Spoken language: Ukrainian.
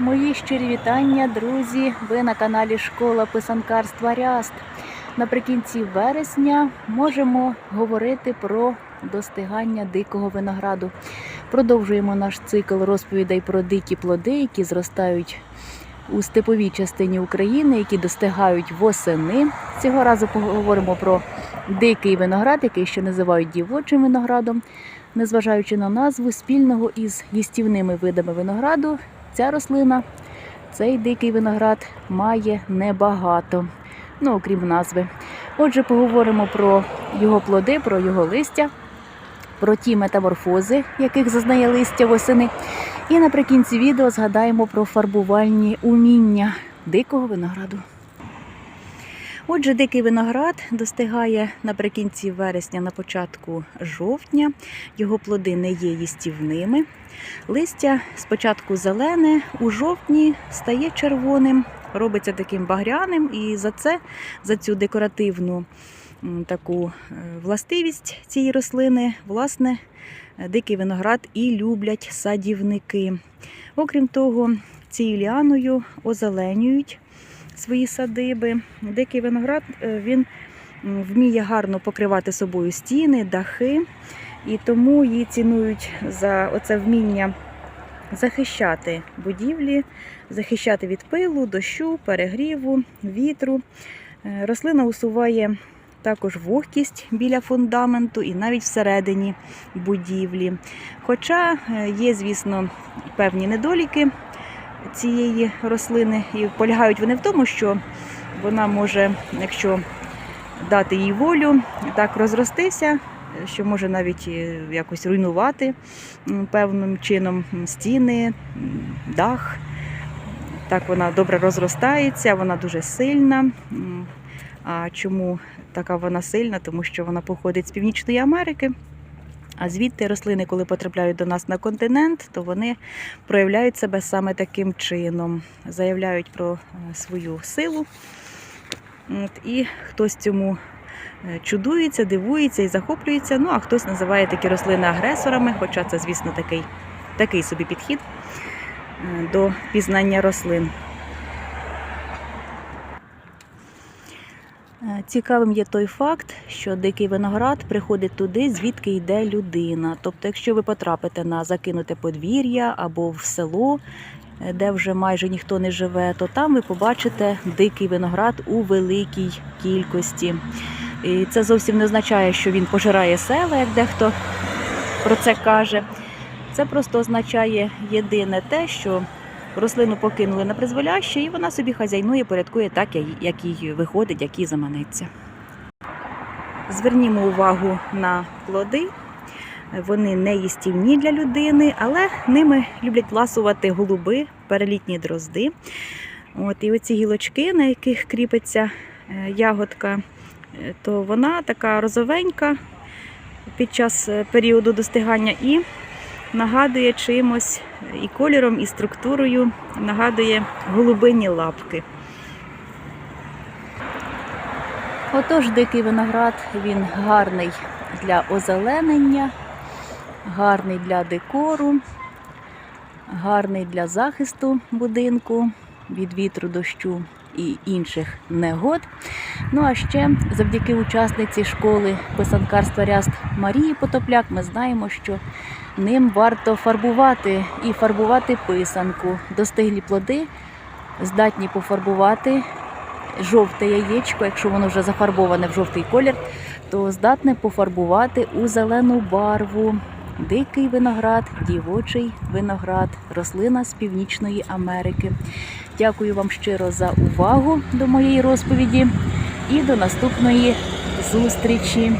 Мої щирі вітання, друзі. Ви на каналі Школа писанкарства Ряст. Наприкінці вересня можемо говорити про достигання дикого винограду. Продовжуємо наш цикл розповідей про дикі плоди, які зростають у степовій частині України, які достигають восени. Цього разу поговоримо про дикий виноград, який ще називають дівочим виноградом. Незважаючи на назву спільного із їстівними видами винограду, ця рослина, цей дикий виноград має небагато, ну окрім назви. Отже, поговоримо про його плоди, про його листя, про ті метаморфози, яких зазнає листя восени. І наприкінці відео згадаємо про фарбувальні уміння дикого винограду. Отже, дикий виноград достигає наприкінці вересня, на початку жовтня. Його плоди не є їстівними. Листя спочатку зелене, у жовтні стає червоним, робиться таким багряним, і за це, за цю декоративну таку е, властивість цієї рослини, власне, дикий виноград і люблять садівники. Окрім того, цією ліаною озеленюють свої садиби. Дикий виноград е, він вміє гарно покривати собою стіни, дахи, і тому її цінують за оце вміння захищати будівлі, захищати від пилу, дощу, перегріву, вітру. Е, Рослина усуває також вогкість біля фундаменту і навіть всередині будівлі. Хоча е, є, звісно, певні недоліки цієї рослини, і полягають вони в тому, що вона може, якщо дати їй волю, так розростися, що може навіть е, якось руйнувати певним чином стіни, дах. Так вона добре розростається, вона дуже сильна. А чому така вона сильна? Тому що вона походить з Північної Америки. А звідти рослини, коли потрапляють до нас на континент, то вони проявляють себе саме таким чином, заявляють про е, свою силу. От, і хтось цьому е, чудується, дивується і захоплюється. Ну, а хтось називає такі рослини агресорами, хоча це, звісно, такий, такий собі підхід е, до пізнання рослин. Цікавим є той факт, що дикий виноград приходить туди, звідки йде людина. Тобто, якщо ви потрапите на закинуте подвір'я або в село, е, де вже майже ніхто не живе, то там ви побачите дикий виноград у великій кількості. І це зовсім не означає, що він пожирає села, як дехто про це каже. Це просто означає єдине те, що рослину покинули на призволяще, і вона собі хазяйнує, порядкує так, як їй виходить, як їй заманеться. Звернімо увагу на плоди. Вони не їстівні для людини, але ними люблять ласувати голуби, перелітні дрозди. От, і оці гілочки, на яких кріпиться е, ягодка, е, то вона така розовенька під час е, періоду достигання і нагадує чимось і кольором, і структурою, нагадує голубині лапки. Отож, дикий виноград він гарний для озеленення, гарний для декору, гарний для захисту будинку від вітру, дощу і інших негод. Ну а ще завдяки учасниці школи писанкарства Ряст Марії Потопляк ми знаємо, що ним варто фарбувати і фарбувати писанку. Достиглі плоди здатні пофарбувати жовте яєчко, якщо воно вже зафарбоване в жовтий колір, то здатне пофарбувати у зелену барву. Дикий виноград, дівочий виноград, рослина з Північної Америки. Дякую вам щиро за увагу до моєї розповіді і до наступної зустрічі.